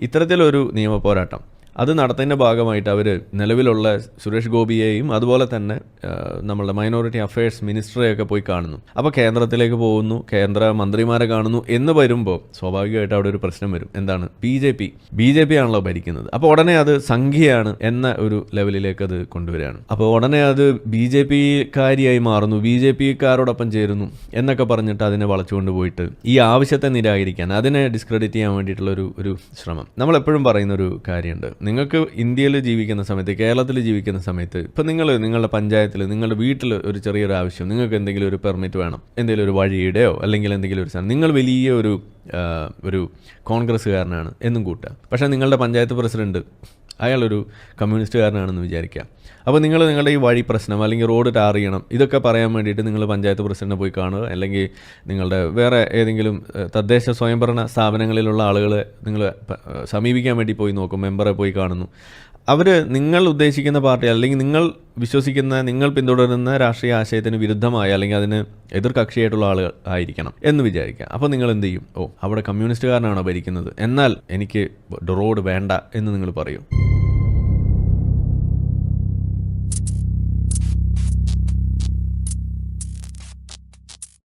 ഇത്തരത്തിലൊരു നിയമ പോരാട്ടം. അത് നടത്തുന്ന ഭാഗമായിട്ട് അവർ നിലവിലുള്ള സുരേഷ് ഗോപിയെയും അതുപോലെ തന്നെ നമ്മളുടെ മൈനോറിറ്റി അഫയേഴ്സ് മിനിസ്റ്ററെയൊക്കെ പോയി കാണുന്നു. അപ്പോൾ കേന്ദ്രത്തിലേക്ക് പോകുന്നു കേന്ദ്ര മന്ത്രിമാരെ കാണുന്നു എന്ന് വരുമ്പോൾ സ്വാഭാവികമായിട്ട് അവിടെ ഒരു പ്രശ്നം വരും. എന്താണ്? B J P. B J P ആണല്ലോ ഭരിക്കുന്നത്. അപ്പോൾ ഉടനെ അത് സംഖ്യയാണ് എന്ന ഒരു ലെവലിലേക്ക് അത് കൊണ്ടുവരികയാണ്. അപ്പോൾ ഉടനെ അത് ബി ജെ പിക്കാരിയായി മാറുന്നു ബി ജെ പിക്കാരോടൊപ്പം ചേരുന്നു എന്നൊക്കെ പറഞ്ഞിട്ട് അതിനെ വളച്ചുകൊണ്ട് പോയിട്ട് ഈ ആവശ്യത്തെ നിരാകരിക്കാൻ അതിനെ ഡിസ്ക്രെഡിറ്റ് ചെയ്യാൻ വേണ്ടിയിട്ടുള്ള ഒരു ഒരു ശ്രമം. നമ്മളെപ്പോഴും പറയുന്ന ഒരു കാര്യമുണ്ട്. നിങ്ങൾക്ക് ഇന്ത്യയിൽ ജീവിക്കുന്ന സമയത്ത് കേരളത്തിൽ ജീവിക്കുന്ന സമയത്ത് ഇപ്പം നിങ്ങൾ നിങ്ങളുടെ പഞ്ചായത്തിൽ നിങ്ങളുടെ വീട്ടിൽ ഒരു ചെറിയൊരു ആവശ്യം നിങ്ങൾക്ക് എന്തെങ്കിലും ഒരു പെർമിറ്റ് വേണം എന്തെങ്കിലും ഒരു വഴിയുടെയോ അല്ലെങ്കിൽ എന്തെങ്കിലും ഒരു നിങ്ങൾ വലിയ ഒരു ഒരു കോൺഗ്രസ്സുകാരനാണ് എന്നും കൂട്ടുക. പക്ഷേ നിങ്ങളുടെ പഞ്ചായത്ത് പ്രസിഡന്റ് അയാളൊരു കമ്മ്യൂണിസ്റ്റുകാരനാണെന്ന് വിചാരിക്കുക അപ്പോൾ നിങ്ങൾ നിങ്ങളുടെ ഈ വഴി പ്രശ്നം അല്ലെങ്കിൽ റോഡ് ടാർ ചെയ്യണം ഇതൊക്കെ പറയാൻ വേണ്ടിയിട്ട് നിങ്ങൾ പഞ്ചായത്ത് പ്രസിഡന്റിനെ പോയി കാണുക. അല്ലെങ്കിൽ നിങ്ങളുടെ വേറെ ഏതെങ്കിലും തദ്ദേശ സ്വയംഭരണ സ്ഥാപനങ്ങളിലുള്ള ആളുകളെ നിങ്ങൾ സമീപിക്കാൻ വേണ്ടി പോയി നോക്കും മെമ്പറെ പോയി കാണുന്നു. അവർ നിങ്ങൾ ഉദ്ദേശിക്കുന്ന പാർട്ടി അല്ലെങ്കിൽ നിങ്ങൾ വിശ്വസിക്കുന്ന നിങ്ങൾ പിന്തുടരുന്ന രാഷ്ട്രീയ ആശയത്തിന് വിരുദ്ധമായ അല്ലെങ്കിൽ അതിന് എതിർ കക്ഷിയായിട്ടുള്ള ആളുകൾ ആയിരിക്കണം എന്ന് വിചാരിക്കുക. അപ്പോൾ നിങ്ങൾ എന്ത് ചെയ്യും? ഓ അവിടെ കമ്മ്യൂണിസ്റ്റുകാരനാണോ ഭരിക്കുന്നത്? എന്നാൽ എനിക്ക് റോഡ് വേണ്ട എന്ന് നിങ്ങൾ പറയും.